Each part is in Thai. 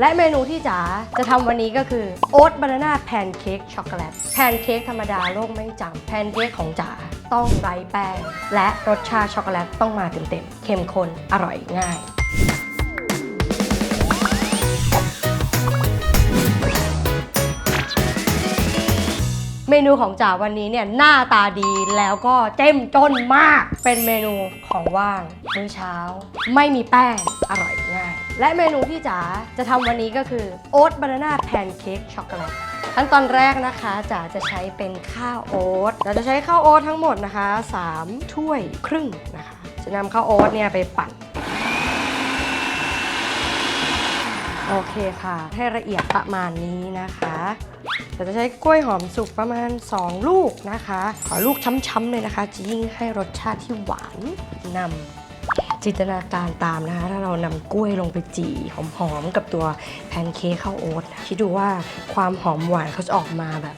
และเมนูที่จ๋าจะทำวันนี้ก็คือโอ๊ตบานาน่าแพนเค้กช็อกโกแลตแพนเค้กธรรมดาโลกไม่จำแพนเค้กของจ๋าต้องไร้แป้งและรสชาติช็อกโกแลตต้องมาเต็มๆ เข้มข้นอร่อยง่าย เมนูของจ๋าวันนี้เนี่ยหน้าตาดีแล้วก็เจ้มจนมาก เป็นเมนูของว่างมื้อเช้า ไม่มีแป้งอร่อยง่าย และเมนูที่จ๋าจะทำวันนี้ก็คือโอ๊ตบานาน่าแพนเค้กช็อกโกแลตขั้นตอนแรกนะคะจ๋าจะใช้เป็นข้าวโอ๊ตเราจะใช้ข้าวโอ๊ตทั้งหมดนะคะ 3 ถ้วยครึ่งนะคะ จะนำข้าวโอ๊ตเนี่ยไปปั่น โอเคค่ะ ให้ละเอียดประมาณนี้นะคะเราจะใช้กล้วยหอมสุกประมาณ 2 ลูกนะคะ ขอลูกช้ำๆเลยนะคะ จะยิ่งให้รสชาติที่หวานนำจินตนาการตามนะคะ ถ้าเรานำกล้วยลงไปจี่หอมๆ กับตัวแพนเค้กข้าวโอ๊ตคิดดูว่าความหอมหวานเขาจะออกมาแบบ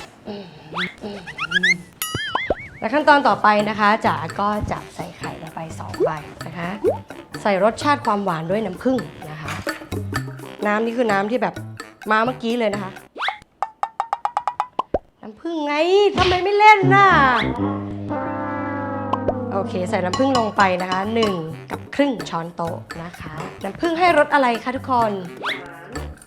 และขั้นตอนต่อไปนะคะจ๋าก็จะใส่ไข่ลงไป2ใบนะคะ ใส่รสชาติความหวานด้วยน้ำผึ้งนะคะ น้ำนี่คือน้ำที่แบบมาเมื่อกี้เลยนะคะ น้ำผึ้งไงทำไมไม่เล่นน่ะ โอเค ใส่น้ำผึ้งลงไปนะคะ 1 กับครึ่งช้อนโต๊ะนะคะ น้ำผึ้งให้รสอะไรคะทุกคน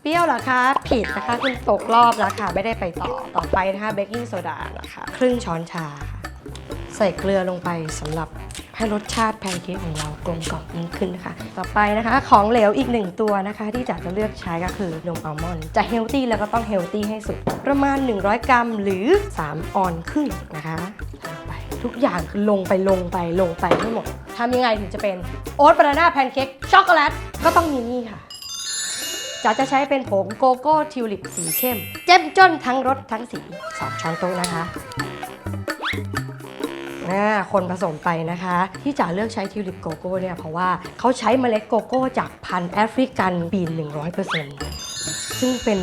เปรี้ยวเหรอคะ ผิดนะคะ คุณตกรอบแล้วค่ะ ไม่ได้ไปต่อ ต่อไปนะคะเบกกิ้งโซดานะคะ ครึ่งช้อนชา ใส่เกลือลงไปสำหรับให้รสชาติแพนเค้กของเรากลมกล่อมยิ่งขึ้นนะคะ ต่อไปนะคะ ของเหลวอีกหนึ่งตัวนะคะ ที่จ๋าจะเลือกใช้ก็คือนมอัลมอนด์จะเฮลตี้แล้วก็ต้องเฮลตี้ให้สุด ประมาณ 100 กรัมหรือ 3 ออนครึ่งนะคะไปทุกอย่างคือลงไปลงไปลงไปให้หมดทำยังไงถึงจะเป็นโอ๊ตบานาน่าแพนเค้กช็อกโกแลตก็ต้องมีนี่ค่ะจ๋าจะใช้เป็นผงโกโก้ทิวลิปสีเข้ม เจ้มจนทั้งรสทั้งสีสองช้อนโต๊ะนะคะ อ่าคนผสมไปนะคะ ที่จ๋าเลือกใช้ทิวลิปโกโก้เนี่ยเพราะว่าเขาใช้เมล็ดโกโก้จากพันธุ์แอฟริกันบีน 100%ซึ่งเป็น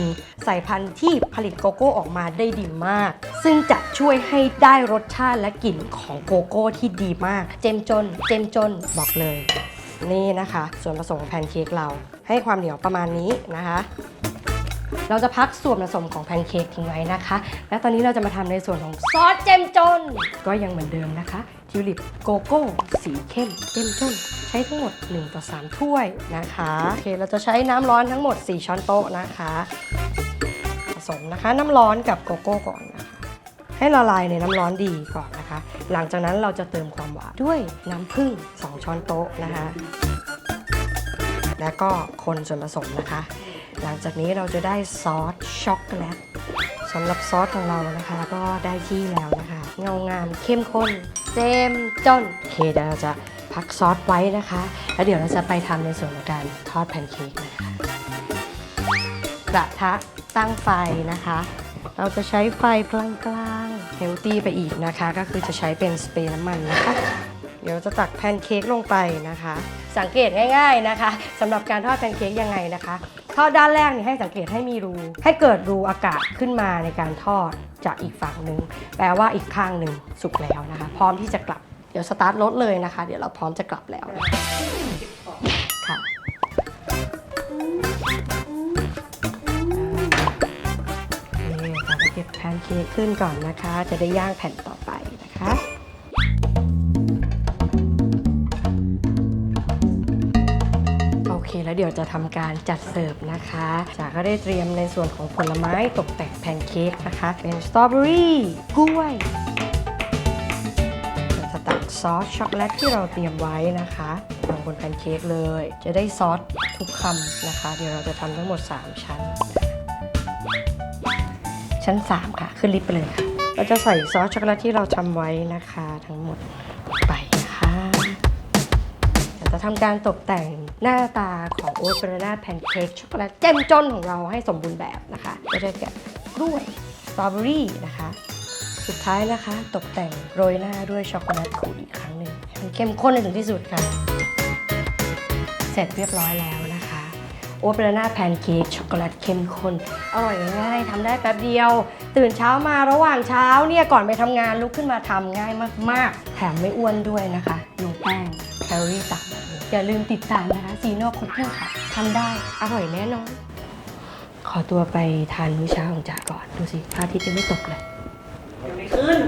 สายพันธุ์ที่ผลิตโกโก้ออกมาได้ดีมาก ซึ่งจะช่วยให้ได้รสชาติและกลิ่นของโกโก้ที่ดีมาก เจมจน เจมจนบอกเลย นี่นะคะ ส่วนผสมของแพนเค้กเรา ให้ความเหนียวประมาณนี้นะคะเราจะพักส่วนผสมของแพนเค้กทิ้งไว้นะคะ และตอนนี้เราจะมาทำในส่วนของซอสเจมจน ก็ยังเหมือนเดิมนะคะทิวลิปโกโก้สีเข้มเจ้มจนใช้ทั้งหมด 1 ต่อ 3 ถ้วยนะคะโอเคเราจะใช้น้ำร้อนทั้งหมด 4 ช้อนโต๊ะนะคะ ผสมนะคะน้ำร้อนกับโกโก้ก่อนนะคะ ให้ละลายในน้ำร้อนดีก่อนนะคะ หลังจากนั้นเราจะเติมความหวานด้วยน้ำผึ้ง2 ช้อนโต๊ะนะคะ แล้วก็คนส่วนผสมนะคะ หลังจากนี้เราจะได้ซอสช็อกโกแลตสำหรับซอสของเรานะคะ ก็ได้ที่แล้วนะคะ เงางามเข้มข้น เจมจนโอเคเดี๋ยวเราจะพักซอสไว้นะคะ แล้วเดี๋ยวเราจะไปทำในส่วนของการทอดแพนเค้กนะคะกระทะตั้งไฟนะคะ เราจะใช้ไฟกลางๆเฮลตี้ไปอีกนะคะ ก็คือจะใช้เป็นสเปรย์น้ำมันนะคะเดี๋ยวจะตักแพนเค้กลงไปนะคะ สังเกตง่าย ๆนะคะสำหรับการทอดแพนเค้กยังไงนะคะ ทอดด้านแรกนี่ให้สังเกตให้มีรู ให้เกิดรูอากาศขึ้นมาในการทอดจากอีกฝั่งหนึ่งแปลว่าอีกข้างหนึ่งสุกแล้วนะคะ พร้อมที่จะกลับเดี๋ยวสตาร์ทรถเลยนะคะ เดี๋ยวเราพร้อมจะกลับแล้วคะค่ะนี่เราจะเก็บแพนเค้กขึ้นก่อนนะคะ จะได้ย่างแผ่นต่อไป เคแล้วเดี๋ยวจะทำการจัดเสิร์ฟนะคะจากก็ได้เตรียมในส่วนของผลไม้ตกแต่งแพนเค้กนะคะ เป็นสตรอเบอรี่กล้วยจะตักซอสช็อกโกแลตที่เราเตรียมไว้นะคะลงบนแพนเค้กเลย จะได้ซอสทุกคำนะคะ เดี๋ยวเราจะทำทั้งหมด 3 ชั้น ชั้น 3 ค่ะ ขึ้นลิฟต์ไปเลยค่ะ เราจะใส่ซอสช็อกโกแลตที่เราทำไว้นะคะ ทั้งหมด ทำการตกแต่งหน้าตาของโอ๊ตบานาน่าแพนเค้กช็อกโกแลตเจ้มจนของเราให้สมบูรณ์แบบนะคะก็จะแกะกล้วยสตรอเบอรี่นะคะ สุดท้ายนะคะ ตกแต่งโรยหน้าด้วยช็อกโกแลตขูดอีกครั้งหนึ่งให้มันเข้มข้นในถึงที่สุดค่ะ เสร็จเรียบร้อยแล้วนะคะ โอ๊ตบานาน่าแพนเค้กช็อกโกแลตเข้มข้นอร่อยง่ายทำได้แป๊บเดียว ตื่นเช้ามาระหว่างเช้าเนี่ยก่อนไปทำงานลุกขึ้นมาทำง่ายมาก ๆ แถมไม่อ้วนด้วยนะคะโนแป้งแคลอรี่ต่ำ อย่าลืมติดตามนะคะซีโน่คุกกิ้งค่ะทำได้อร่อยแน่นอน ขอตัวไปทานมื้อเช้าของจ๋าก่อน ดูสิพระอาทิตย์ยังไม่ตกเลย ยังไม่ขึ้น